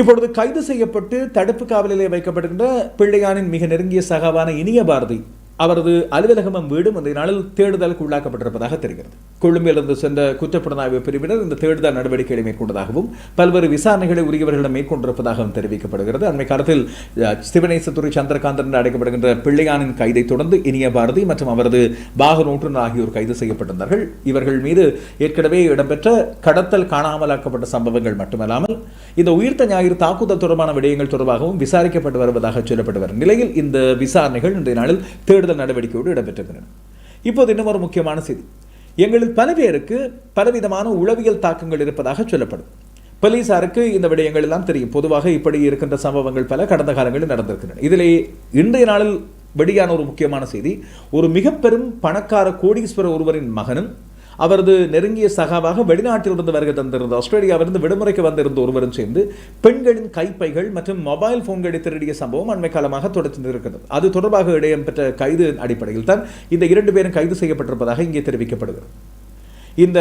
இப்பொழுது கைது செய்யப்பட்டு தடுப்பு காவலிலே வைக்கப்படுகின்ற பிள்ளையானின் மிக நெருங்கிய சகாவான இனிய பாரதி அவரது அலுவலகமும் வீடும் இந்த நாளில் தேடுதலுக்கு உள்ளாக்கப்பட்டிருப்பதாக தெரிகிறது. கொழும்பிலிருந்து சென்ற குற்றப்புலனாய்வு பிரிவினர் இந்த தேடுதல் நடவடிக்கைகளை மேற்கொண்டதாகவும் பல்வேறு விசாரணைகளை உரியவர்களிடம் மேற்கொண்டிருப்பதாகவும் தெரிவிக்கப்படுகிறது. அண்மை காலத்தில் அஹ், சிவனேசத்துறை சந்திரகாந்தன் என்று அழைக்கப்படுகின்ற பிள்ளையானின் கைதை தொடர்ந்து இனிய பாரதி மற்றும் அவரது வாகன ஓட்டுநர் ஆகியோர் கைது செய்யப்பட்டிருந்தார்கள். இவர்கள் மீது ஏற்கனவே இடம்பெற்ற கடத்தல் காணாமலாக்கப்பட்ட சம்பவங்கள் மட்டுமல்லாமல் இந்த உயிர்த்த ஞாயிறு தாக்குதல் தொடர்பான விடயங்கள் தொடர்பாகவும் விசாரிக்கப்பட்டு வருவதாக சொல்லப்பட்டு வரும் நிலையில் இந்த விசாரணைகள் இன்றைய நாளில் தேடுதல் நடவடிக்கையோடு இடம்பெற்றிருக்கின்றன. இப்போது இன்னும் ஒரு முக்கியமான செய்தி. எங்களில் பல பேருக்கு பலவிதமான உளவியல் தாக்கங்கள் இருப்பதாக சொல்லப்படும். போலீசாருக்கு இந்த விடயங்கள் எல்லாம் தெரியும். பொதுவாக இப்படி இருக்கின்ற சம்பவங்கள் பல கடந்த காலங்களில் நடந்திருக்கின்றன. இதிலே இன்றைய நாளில் வெளியான ஒரு முக்கியமான செய்தி. ஒரு மிக பெரும் பணக்கார கோடீஸ்வரர் ஒருவரின் மகனும் அவரது நெருங்கிய சகாவாக வெளிநாட்டிலிருந்து வருகை தந்திருந்த ஆஸ்திரேலியாவிலிருந்து விடுமுறைக்கு வந்திருந்த ஒருவரும் சேர்ந்து பெண்களின் கைப்பைகள் மற்றும் மொபைல் போன்களை திருடிய சம்பவம் அண்மை காலமாக தொடர்ந்து இருக்கிறது அது தொடர்பாக இடம்பெற்ற கைது அடிப்படையில் தான் இந்த இரண்டு பேரும் கைது செய்யப்பட்டிருப்பதாக இங்கே தெரிவிக்கப்படுகிறது. இந்த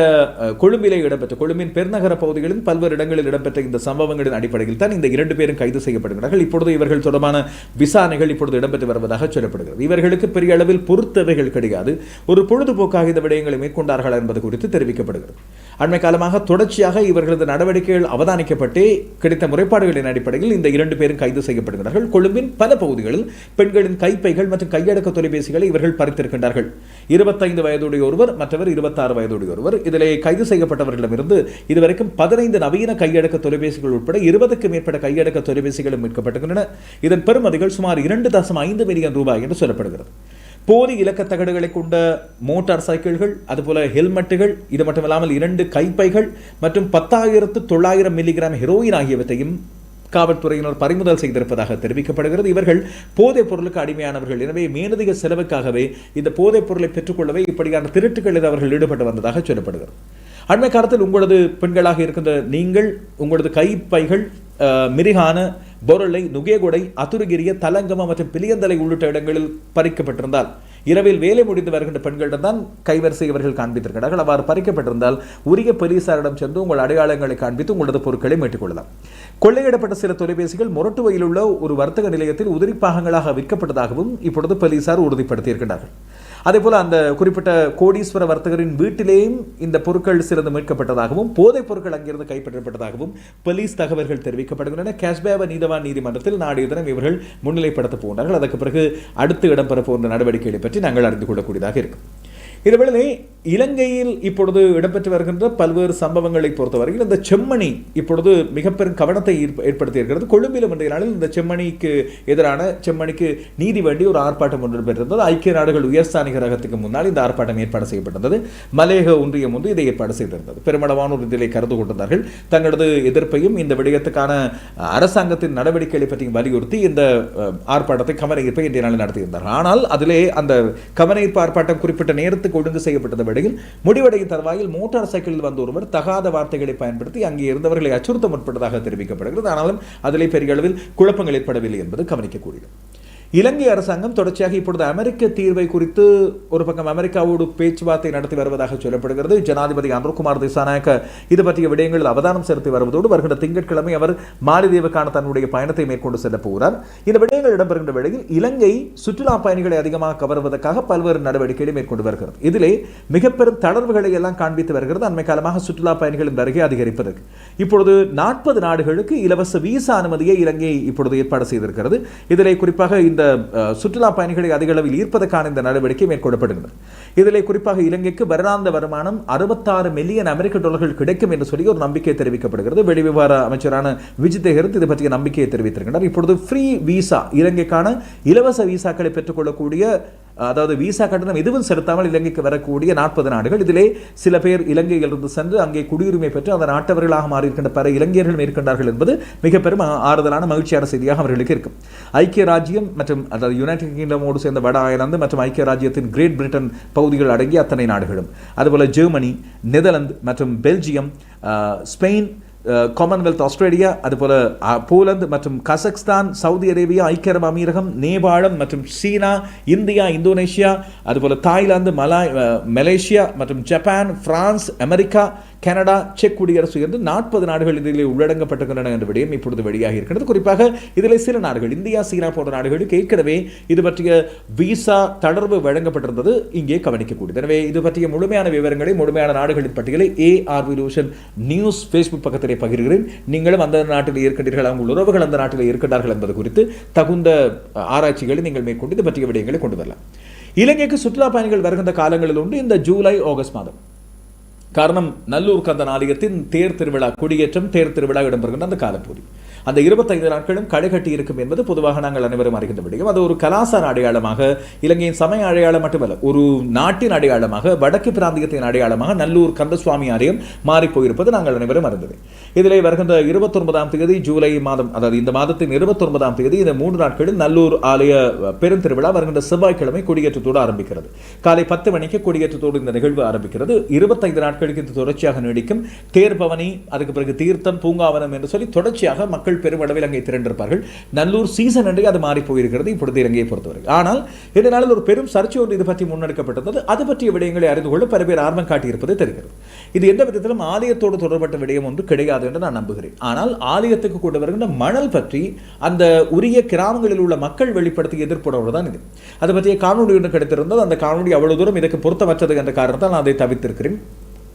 கொழும்பிலே இடம்பெற்ற கொழும்பின் பெருநகர பகுதிகளில் பல்வேறு இடங்களில் இடம்பெற்ற இந்த சம்பவங்களின் அடிப்படையில் தான் இந்த இரண்டு பேரும் கைது செய்யப்படுகிறார்கள். இப்பொழுது இவர்கள் தொடர்பான விசாரணைகள் இப்பொழுது இடம்பெற்று வருவதாக சொல்லப்படுகிறது. இவர்களுக்கு பெரிய அளவில் பொறுத்தவைகள் கிடையாது. ஒரு பொழுதுபோக்காக இந்த விடயங்களை மேற்கொண்டார்கள் என்பது குறித்து தெரிவிக்கப்படுகிறது. அண்மை காலமாக தொடர்ச்சியாக இவர்களது நடவடிக்கைகள் அவதானிக்கப்பட்டே கிடைத்த முறைப்பாடுகளின் அடிப்படையில் இந்த இரண்டு பேரும் கைது செய்யப்படுகிறார்கள். கொழும்பின் பல பகுதிகளில் பெண்களின் கைப்பைகள் மற்றும் கையடக்க தொலைபேசிகளை இவர்கள் பறித்திருக்கின்றார்கள். இருபத்தைந்து வயதுடைய ஒருவர் மற்றவர் இருபத்தாறு வயதுடைய ஒருவர். இதிலே கைது செய்யப்பட்டவர்களிடமிருந்து இதுவரைக்கும் பதினைந்து நவீன கையடக்க தொலைபேசிகள் உட்பட இருபதுக்கும் மேற்பட்ட கையடக்க தொலைபேசிகளும் மீட்கப்பட்டுகின்றன. இதன் பெறுமதிகள் சுமார் இரண்டு தசம் ஐந்து மில்லியன் ரூபாய் என்று சொல்லப்படுகிறது. போலி இலக்க தகடுகளை கொண்ட மோட்டார் சைக்கிள்கள் அதுபோல ஹெல்மெட்டுகள் இது மட்டுமில்லாமல் இரண்டு கைப்பைகள் மற்றும் பத்தாயிரத்து தொள்ளாயிரம் மில்லிகிராம் ஹெரோயின் ஆகியவற்றையும் காவல்துறையினர் பறிமுதல் செய்திருப்பதாக தெரிவிக்கப்படுகிறது. இவர்கள் போதைப் பொருளுக்கு அடிமையானவர்கள். எனவே மேலதிக செலவுக்காகவே இந்த போதைப் பொருளை பெற்றுக்கொள்ளவே இப்படியான திருட்டுகளில் அவர்கள் ஈடுபட்டு வந்ததாக சொல்லப்படுகிறது. அண்மை காலத்தில் உங்களது பெண்களாக இருக்கின்ற நீங்கள் உங்களது கைப்பைகள் அஹ், மிரிகான பொருளை நுகேகுடை அத்துருகிரிய தலங்கம மற்றும் பிலியந்தலை உள்ளிட்ட இடங்களில் பறிக்கப்பட்டிருந்தால் இரவில் வேலை முடிந்து வருகின்ற பெண்களிடம் தான் கைவரிசை இவர்கள் காண்பித்திருக்கிறார்கள் அவ்வாறு பறிக்கப்பட்டிருந்தால் உரிய போலீசாரிடம் சென்று உங்கள் அடையாளங்களை காண்பித்து உங்களது பொருட்களை மீட்டுக்கொள்ளலாம். கொள்ளையிடப்பட்ட சில தொலைபேசிகள் மொரட்டுவையில் உள்ள ஒரு வர்த்தக நிலையத்தில் உதிரி பாகங்களாக விற்கப்பட்டதாகவும் இப்பொழுது போலீசார் உறுதிப்படுத்தியிருக்கிறார்கள். அதேபோல அந்த குறிப்பிட்ட கோடீஸ்வர வர்த்தகரின் வீட்டிலேயும் இந்த பொருட்கள் சிறந்து மீட்கப்பட்டதாகவும் போதைப் பொருட்கள் அங்கிருந்து கைப்பற்றப்பட்டதாகவும் போலீஸ் தகவல்கள் தெரிவிக்கப்படுகின்றன. கேஷ்பேவ நீதவான் நீதிமன்றத்தில் நாளைய தினம் இவர்கள் முன்னிலைப்படுத்த போகிறார்கள் அதற்கு பிறகு அடுத்து இடம்பெற போன்ற நடவடிக்கைகளை பற்றி நாங்கள் அறிந்து கொள்ளக்கூடியதாக இருக்கும். இதுவேளை இலங்கையில் இப்பொழுது இடம்பெற்று வருகின்ற பல்வேறு சம்பவங்களை பொறுத்தவரையில் இந்த செம்மணி இப்பொழுது மிக பெரும் கவனத்தை ஏற்படுத்தி இருக்கிறது. கொழும்பிலும் இன்றைய நாளில் இந்த செம்மணிக்கு எதிரான செம்மணிக்கு நீதி வேண்டி ஒரு ஆர்ப்பாட்டம் ஒன்று பெற்றிருந்தது ஐக்கிய நாடுகள் உயர்ஸ்தானிகரகத்துக்கு முன்னால் இந்த ஆர்ப்பாட்டம் ஏற்பாடு செய்யப்பட்டிருந்தது. மலேக ஒன்றியம் ஒன்று இதை ஏற்பாடு செய்திருந்தது. பெருமளவானோர் இதிலே கருது கொண்டிருந்தார்கள். தங்களது எதிர்ப்பையும் இந்த விடயத்துக்கான அரசாங்கத்தின் நடவடிக்கைகளை பற்றியும் வலியுறுத்தி இந்த ஆர்ப்பாட்டத்தை கவன ஈர்ப்பை இன்றைய நாளில் நடத்தியிருந்தார்கள். ஆனால் அதிலே அந்த கவன ஈர்ப்பு ஆர்ப்பாட்டம் குறிப்பிட்ட நேரத்துக்கு ஒழுங்கு செய்யப்பட்டது வேளையில் முடிவடையும் தருவாயில் மோட்டார் சைக்கிளில் வந்த ஒருவர் தகாத வார்த்தைகளை பயன்படுத்தி அங்கே இருந்தவர்களை அச்சுறுத்த முற்பட்டதாக தெரிவிக்கப்படுகிறது. ஆனாலும் அதிலே பெரிய அளவில் குழப்பங்கள் ஏற்படவில்லை என்பது கவனிக்கக்கூடியது. இலங்கை அரசாங்கம் தொடர்ச்சியாக இப்பொழுது அமெரிக்க தீர்வை குறித்து ஒரு பக்கம் அமெரிக்காவோடு பேச்சுவார்த்தை நடத்தி வருவதாக சொல்லப்படுகிறது. ஜனாதிபதி அனுர்குமார் திசாநாயக்க இது பற்றிய விடயங்களில் அவதானம் செலுத்தி வருவதோடு வருகின்ற திங்கட்கிழமை அவர் மாலத்தீவுக்கான தன்னுடைய பயணத்தை மேற்கொண்டு செல்ல போகிறார். இந்த விடயங்கள் இடம்பெறுகின்ற வேளையில் இலங்கை சுற்றுலா பயணிகளை அதிகமாக கவர்வதற்காக பல்வேறு நடவடிக்கைகளை மேற்கொண்டு வருகிறது. இதிலே மிக பெரும் தளர்வுகளை எல்லாம் காண்பித்து வருகிறது. அண்மை காலமாக சுற்றுலா பயணிகளின் வருகை அதிகரிப்பதற்கு. இப்பொழுது நாற்பது நாடுகளுக்கு இலவச விசா அனுமதியை இலங்கை இப்பொழுது ஏற்பாடு செய்திருக்கிறது. இதிலே குறிப்பாக இந்த சுற்றுலா பயணிகளை அதிக அளவில் ஈர்ப்பதற்கான இந்த நடவடிக்கை மேற்கொள்ளப்படுகிறது. இதிலே குறிப்பாக இலங்கைக்கு வருடாந்த வருமானம் அறுபத்தாறு மில்லியன் அமெரிக்க டாலர்கள் கிடைக்கும் என்று சொல்லி ஒரு நம்பிக்கை தெரிவிக்கப்படுகிறது. வெளிவிவகார அமைச்சரான விஜித் ஹெரத் இது பற்றிய நம்பிக்கையை தெரிவித்திருக்கிறார். இப்பொழுது ஃப்ரீ விசா இலங்கைக்கான இலவச விசாக்களை பெற்றுக்கொள்ளக்கூடிய அதாவது விசா கட்டணம் எதுவும் செலுத்தாமல் இலங்கைக்கு வரக்கூடிய நாற்பது நாடுகள். இதிலே சில பேர் இலங்கையிலிருந்து சென்று அங்கே குடியுரிமை பெற்று அந்த நாட்டவர்களாக மாறியிருக்கின்ற பல இலங்கையர்கள் மேற்கொண்டார்கள் என்பது மிக பெரும் ஆ- ஆறுதலான மகிழ்ச்சியான செய்தியாக அவர்களுக்கு இருக்கும். ஐக்கிய ராஜ்யம் மற்றும் அதாவது யுனைடெட் கிங்டமோடு சேர்ந்த வட அயர்லாந்து மற்றும் ஐக்கிய ராஜ்யத்தின் கிரேட் பிரிட்டன் பகுதிகள் அடங்கிய அத்தனை நாடுகளும். அதுபோல ஜெர்மனி நெதர்லாந்து மற்றும் பெல்ஜியம் ஸ்பெயின் காமன்வெல்த் ஆஸ்திரேலியா அதுபோல் போலந்து மற்றும் கசக்ஸ்தான் சவுதி அரேபியா ஐக்கிய அரபு அமீரகம் நேபாளம் மற்றும் சீனா இந்தியா இந்தோனேஷியா அதுபோல் தாய்லாந்து மலாய் மலேசியா மற்றும் ஜப்பான் பிரான்ஸ் அமெரிக்கா கனடா செக் குடியரசு என்று நாற்பது நாடுகள் இதில் உள்ளடங்கப்பட்டிருக்கின்றன என்ற விடயம் இப்பொழுது வெளியாகி இருக்கிறது குறிப்பாக இதில் சில நாடுகள் இந்தியா சீனா போன்ற நாடுகளுக்கு ஏற்கனவே இது பற்றிய விசா தளர்வு வழங்கப்பட்டிருந்தது. இங்கே கவனிக்கக்கூடியது. எனவே இது பற்றிய முழுமையான விவரங்களை முழுமையான நாடுகளின் பட்டியலை A R Roshan news Facebook பக்கத்திலே பகிர்கிறேன். நீங்களும் அந்த நாட்டில் இருக்கின்றீர்கள் அவங்க உறவுகள் அந்த நாட்டில் இருக்கின்றார்கள் என்பது குறித்து தகுந்த ஆராய்ச்சிகளை நீங்கள் மேற்கொண்டு இது பற்றிய விடயங்களை கொண்டு வரலாம். இலங்கைக்கு சுற்றுலா பயணிகள் வருகின்ற காலங்களில் உண்டு இந்த ஜூலை ஆகஸ்ட் மாதம். காரணம் நல்லூர் கந்தன் ஆலயத்தின் தேர் திருவிழா கொடியேற்றம் தேர் திருவிழா இடம்பெறுகின்ற அந்த காலப்பகுதி. அந்த இருபத்தைந்து நாட்களும் கடுகட்டி இருக்கும் என்பது பொதுவாக நாங்கள் அனைவரும் அறிகின்ற விடயம். அது ஒரு கலாசார அடையாளமாக இலங்கையின் சமய அடையாளம் மட்டுமல்ல ஒரு நாட்டின் அடையாளமாக வடக்கு பிராந்தியத்தின் அடையாளமாக நல்லூர் கந்தசுவாமி ஆலயம் மாறிப்போயிருப்பது நாங்கள் அனைவரும் அறிந்தது. இதிலே வருகின்ற இருபத்தொன்பதாம் தேதி ஜூலை மாதம் அதாவது இந்த மாதத்தின் இருபத்தொன்பதாம் தேதி இந்த மூன்று நாட்களில் நல்லூர் ஆலய பெருந்திருவிழா வருகின்ற செவ்வாய்க்கிழமை கொடியேற்றத்தோடு ஆரம்பிக்கிறது. காலை பத்து மணிக்கு கொடியேற்றத்தோடு இந்த நிகழ்வு ஆரம்பிக்கிறது. இருபத்தைந்து நாட்களுக்கு இது தொடர்ச்சியாக நீடிக்கும். தேர்பவனி அதுக்கு பிறகு தீர்த்தம் பூங்காவனம் என்று சொல்லி தொடர்ச்சியாக மக்கள் மக்கள் பெருமளவில் அங்கே திரண்டிருப்பார்கள். நல்லூர் சீசன் அன்றே அது மாறி போயிருக்கிறது. இப்பொழுது இலங்கையை பொறுத்தவரை. ஆனால் இந்த நாளில் ஒரு பெரும் சர்ச்சை ஒன்று இது பற்றி முன்னெடுக்கப்பட்டிருந்தது. அது பற்றிய விடயங்களை அறிந்து கொள்ள பல பேர் ஆர்வம் காட்டியிருப்பது தெரிகிறது. இது எந்த விதத்திலும் ஆலயத்தோடு தொடர்பட்ட விடயம் ஒன்று கிடையாது என்று நான் நம்புகிறேன். ஆனால் ஆலயத்துக்கு கொண்டு வருகின்ற மணல் பற்றி அந்த உரிய கிராமங்களில் உள்ள மக்கள் வெளிப்படுத்தி எதிர்ப்புணர்வு தான் இது. அது பற்றிய காணொலி ஒன்று கிடைத்திருந்தது. அந்த காணொலி அவ்வளவு தூரம் இதற்கு பொருத்தமற்றது என்ற காரணத்தால் நான் அதை தவிர்த்திருக்கிறேன்.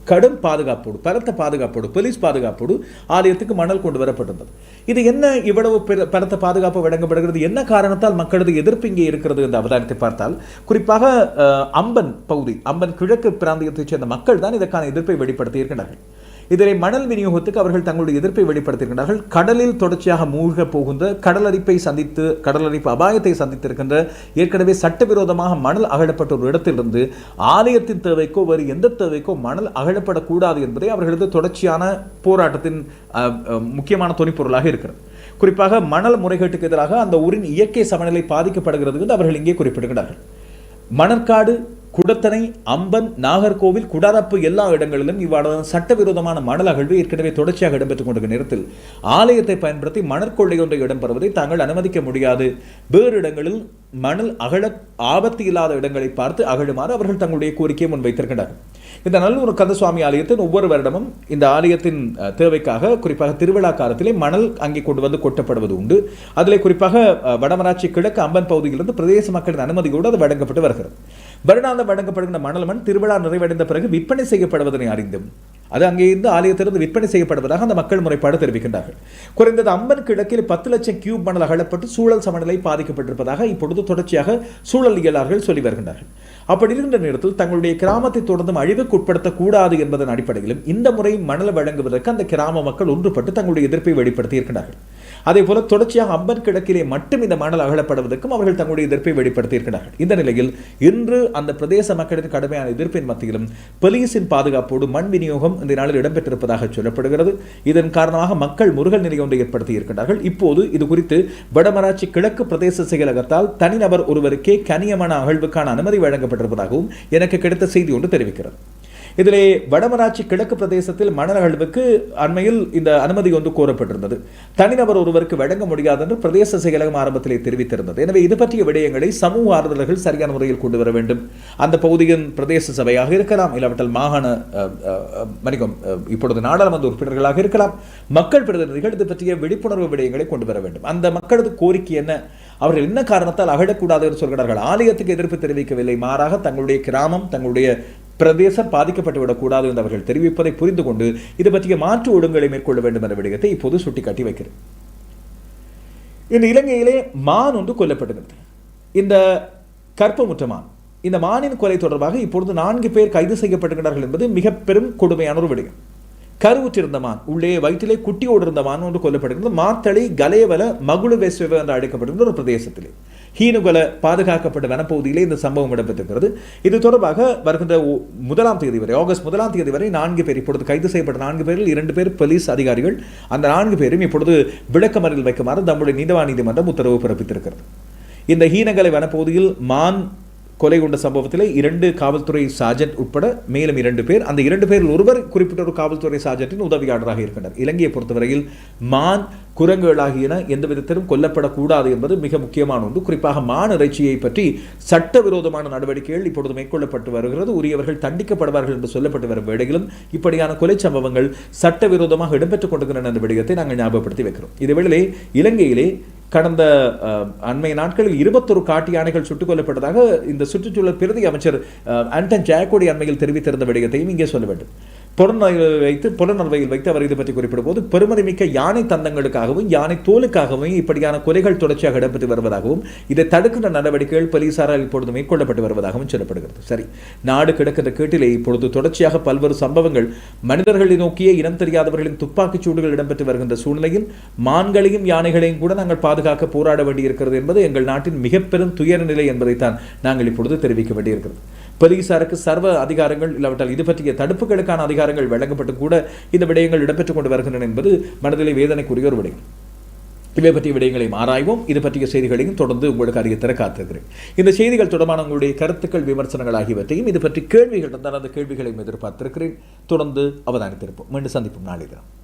கடும் பாதுகாப்போடு பலத்த பாதுகாப்போடு போலீஸ் பாதுகாப்போடு ஆலயத்துக்கு மணல் கொண்டு வரப்பட்டிருந்தது. இது என்ன இவ்வளவு பெரு- பலத்த பாதுகாப்பு வழங்கப்படுகிறது? என்ன காரணத்தால் மக்களது எதிர்ப்பு இங்கே இருக்கிறது என்ற அவதானத்தை பார்த்தால் குறிப்பாக அம்பன் பகுதி அம்பன் கிழக்கு பிராந்தியத்தைச் சேர்ந்த மக்கள் தான் இதற்கான எதிர்ப்பை வெளிப்படுத்தி இருக்கிறார்கள் இதிலே மணல் விநியோகத்துக்கு அவர்கள் தங்களுடைய எதிர்ப்பை வெளிப்படுத்தியிருக்கிறார்கள் கடலில் தொடர்ச்சியாக மூழ்க போகின்ற கடலரிப்பை சந்தித்து கடலரிப்பு அபாயத்தை சந்தித்திருக்கின்ற ஏற்கனவே சட்டவிரோதமாக மணல் அகழப்பட்ட ஒரு இடத்திலிருந்து ஆலயத்தின் தேவைக்கோ வேறு எந்த தேவைக்கோ மணல் அகழப்படக்கூடாது என்பதை அவர்களது தொடர்ச்சியான போராட்டத்தின் முக்கியமான துணிப்பொருளாக இருக்கிறது. குறிப்பாக மணல் முறைகேட்டுக்கு எதிராக அந்த ஊரின் இயற்கை சமநிலை பாதிக்கப்படுகிறது என்று அவர்கள் இங்கே குறிப்பிடுகிறார்கள். மணற்காடு குடத்தனை அம்பன் நாகர்கோவில் குடாரப்பு எல்லா இடங்களிலும் இவ்வாறான சட்டவிரோதமான மணல் அகழ்வு ஏற்கனவே தொடர்ச்சியாக இடம்பெற்றுக் கொண்டிருக்கிற நேரத்தில் ஆலயத்தை பயன்படுத்தி மணற்கொள்ளை ஒன்றை இடம்பெறுவதை தாங்கள் அனுமதிக்க முடியாது. வேறு இடங்களில் மணல் அகழ ஆபத்து இல்லாத இடங்களை பார்த்து அகழுமாறு அவர்கள் தங்களுடைய கோரிக்கையை முன்வைத்திருக்கின்றனர். இந்த நல்லூர் கந்தசுவாமி ஆலயத்தின் ஒவ்வொரு வருடமும் இந்த ஆலயத்தின் தேவைக்காக குறிப்பாக திருவிழா காலத்திலே மணல் அங்கே கொண்டு வந்து கொட்டப்படுவது உண்டு. அதிலே குறிப்பாக வடமராட்சி கிழக்கு அம்பன் பகுதியிலிருந்து பிரதேச மக்களின் அனுமதியோடு அது வழங்கப்பட்டு வருகிறது. வருடாந்தம் வழங்கப்படுகின்ற மணல் திருவிழா நிறைவடைந்த பிறகு விற்பனை செய்யப்படுவதனை அறிந்தும் அது அங்கே இருந்து ஆலயத்திலிருந்து விற்பனை செய்யப்படுவதாக அந்த மக்கள் முறைப்பாடு தெரிவிக்கின்றார்கள். குறைந்தது அம்பன் கிழக்கில் பத்து லட்சம் கியூப் மணல் அகலப்பட்டு சூழல் சமநிலை பாதிக்கப்பட்டிருப்பதாக இப்பொழுது தொடர்ச்சியாக சூழலியலாளர்கள் சொல்லி வருகின்றார்கள். அப்படி இருக்கின்ற நேரத்தில் தங்களுடைய கிராமத்தை தொடர்ந்தும் அழிவுக்கு உட்படுத்தக்கூடாது என்பதன் அடிப்படையிலும் இந்த முறை மணல் வழங்குவதற்கு அந்த கிராம மக்கள் ஒன்றுபட்டு தங்களுடைய எதிர்ப்பை வெளிப்படுத்தி இருக்கின்றார்கள் அதே போல தொடர்ச்சியாக அம்பன் கிழக்கிலே மட்டும் இந்த மணல் அகழப்படுவதற்கும் அவர்கள் தங்களுடைய எதிர்ப்பை வெளிப்படுத்தியிருக்கிறார்கள். இந்த நிலையில் இன்று அந்த பிரதேச மக்களின் கடுமையான எதிர்ப்பின் மத்தியிலும் போலீசின் பாதுகாப்போடு மண் விநியோகம் இந்த நாளில் இடம்பெற்றிருப்பதாக சொல்லப்படுகிறது. இதன் காரணமாக மக்கள் முருகல் நிலை ஒன்றை ஏற்படுத்தி இருக்கின்றார்கள் இப்போது இது குறித்து வடமராட்சி கிழக்கு பிரதேச செயலகத்தால் தனிநபர் ஒருவருக்கே கனியமான அகழ்வுக்கான அனுமதி வழங்கப்பட்டிருப்பதாகவும் எனக்கு கிடைத்த செய்தி ஒன்று தெரிவிக்கிறது. இதிலே வடமராட்சி கிழக்கு பிரதேசத்தில் மணல் அண்மையில் இந்த அனுமதி ஒன்று கோரப்பட்டிருந்தது. தனிநபர் ஒருவருக்கு வழங்க முடியாது என்று பிரதேச செயலகம் ஆரம்பத்திலே தெரிவித்திருந்தது. எனவே இது பற்றிய விடயங்களை சமூக ஆர்வலர்கள் சரியான முறையில் கொண்டு வர வேண்டும். அந்த பகுதியின் பிரதேச சபையாக இருக்கலாம் இல்லாவிட்டால் மாகாண அஹ், மன்னிக்கும் இப்பொழுது நாடாளுமன்ற உறுப்பினர்களாக இருக்கலாம். மக்கள் பிரதிநிதிகள் இது பற்றிய விழிப்புணர்வு விடயங்களை கொண்டு வர வேண்டும். அந்த மக்களது கோரிக்கை என்ன? அவர்கள் என்ன காரணத்தால் அகழக்கூடாது என்று சொல்கிறார்கள். ஆலயத்துக்கு எதிர்ப்பு தெரிவிக்கவில்லை. மாறாக தங்களுடைய கிராமம் தங்களுடைய பிரதேசம் பாதிக்கப்பட்டு விடக்கூடாது என்று அவர்கள் தெரிவிப்பதை புரிந்து கொண்டு இது பற்றிய மாற்று ஒழுங்குகளை மேற்கொள்ள வேண்டும் என்ற விடயத்தை இப்போது சுட்டிக்காட்டி வைக்கிறது. இந்த இலங்கையிலே மான் ஒன்று கொல்லப்பட்டிருந்தது. இந்த கற்பமுற்ற மான் இந்த மானின் கொலை தொடர்பாக இப்பொழுது நான்கு பேர் கைது செய்யப்பட்டிருக்கிறார்கள் என்பது மிக பெரும் கொடுமையான ஒரு விடயம். கருவுற்றிருந்த மான் உள்ளே வயிற்றிலே குட்டியோடு இருந்த மான் ஒன்று கொல்லப்படுகிறது மாத்தளை கலையவல மகுளு வெஸ்வெவ என்று அழைக்கப்பட்டிருந்த ஒரு பிரதேசத்திலே. ஹீனுகல பாதுகாக்கப்பட்ட வனப்பகுதியிலே இந்த சம்பவம் இடம்பெற்றிருக்கிறது. இது தொடர்பாக வருகின்ற முதலாம் தேதி வரை ஆகஸ்ட் முதலாம் தேதி வரை நான்கு பேர் இப்பொழுது கைது செய்யப்பட்ட நான்கு பேரில் இரண்டு பேர் போலீஸ் அதிகாரிகள் அந்த நான்கு பேரும் இப்பொழுது விளக்கமறியல் வைக்குமாறு நம்முடைய நீதவா நீதிமன்றம் உத்தரவு பிறப்பித்திருக்கிறது. இந்த ஹீனகலை வனப்பகுதியில் மான் கொலை கொண்ட சம்பவத்திலே இரண்டு காவல்துறை சார்ஜென்ட் உட்பட மேலும் இரண்டு பேர். அந்த இரண்டு பேரில் ஒருவர் குறிப்பிட்ட ஒரு காவல்துறை சார்ஜென்ட்டின் உதவியாளராக இருக்கின்றனர் இலங்கையை பொறுத்தவரையில் மான் குரங்குகளாகியன எந்த விதத்திலும் கொல்லப்படக்கூடாது என்பது மிக முக்கியமான ஒன்று. குறிப்பாக மான் இறைச்சியை பற்றி சட்டவிரோதமான நடவடிக்கைகள் இப்பொழுது மேற்கொள்ளப்பட்டு வருகிறது. உரியவர்கள் தண்டிக்கப்படுவார்கள் என்று சொல்லப்பட்டு வரும் வேளையிலும் இப்படியான கொலை சம்பவங்கள் சட்டவிரோதமாக இடம்பெற்றுக் கொண்டிருக்கின்றன என்ற விடயத்தை நாங்கள் ஞாபகப்படுத்தி வைக்கிறோம். இதுவேளை இலங்கையிலே கடந்த அண்மைய அண்மை நாட்களில் இருபத்தொரு காட்டு யானைகள் சுட்டுக் கொல்லப்பட்டதாக இந்த சுற்றுச்சூழல் பிரதி அமைச்சர் அஹ், ஆண்டன் அண்மையில் தெரிவித்திருந்த விடயத்தையும் இங்கே சொல்ல வேண்டும். புலனர்வையில் வைத்து புலனர்வையில் வைத்து அவர் இது பற்றி குறிப்பிடும்போது பெருமதிமிக்க யானை தந்தங்களுக்காகவும் யானை தோலுக்காகவும் இப்படியான கொலைகள் தொடர்ச்சியாக இடம்பெற்று வருவதாகவும் இதை தடுக்கின்ற நடவடிக்கைகள் போலீசாரால் இப்பொழுது மேற்கொள்ளப்பட்டு வருவதாகவும் சொல்லப்படுகிறது. சரி நாடு கிடக்கின்ற கேட்டிலே இப்பொழுது தொடர்ச்சியாக பல்வேறு சம்பவங்கள் மனிதர்களை நோக்கிய இனம் தெரியாதவர்களின் துப்பாக்கிச் சூடுகள் இடம்பெற்று வருகின்ற சூழ்நிலையில் மான்களையும் யானைகளையும் கூட நாங்கள் பாதுகாக்க போராட வேண்டியிருக்கிறது என்பது எங்கள் நாட்டின் மிக பெரும் துயர நிலை என்பதைத்தான் நாங்கள் இப்பொழுது தெரிவிக்க வேண்டியிருக்கிறது. போலீசாருக்கு சர்வ அதிகாரங்கள் இல்லாவிட்டால் இது பற்றிய தடுப்புகளுக்கான அதிகாரங்கள் வழங்கப்பட்டு கூட இந்த விடயங்கள் இடம்பெற்றுக் கொண்டு வருகின்றன என்பது மனதிலே வேதனைக்குரிய ஒரு விடயம். இவை பற்றிய விடயங்களையும் ஆராய்வோம். இது பற்றிய செய்திகளையும் தொடர்ந்து உங்களுக்கு அறிய தர காத்திருக்கிறேன் இந்த செய்திகள் தொடர்பான உங்களுடைய கருத்துக்கள் விமர்சனங்கள் ஆகியவற்றையும் இது பற்றி கேள்விகள் இருந்தால் அந்த கேள்விகளையும் எதிர்பார்த்திருக்கிறேன். தொடர்ந்து அவதானித்திருப்போம். மீண்டும் சந்திப்போம். நாளை தினம்.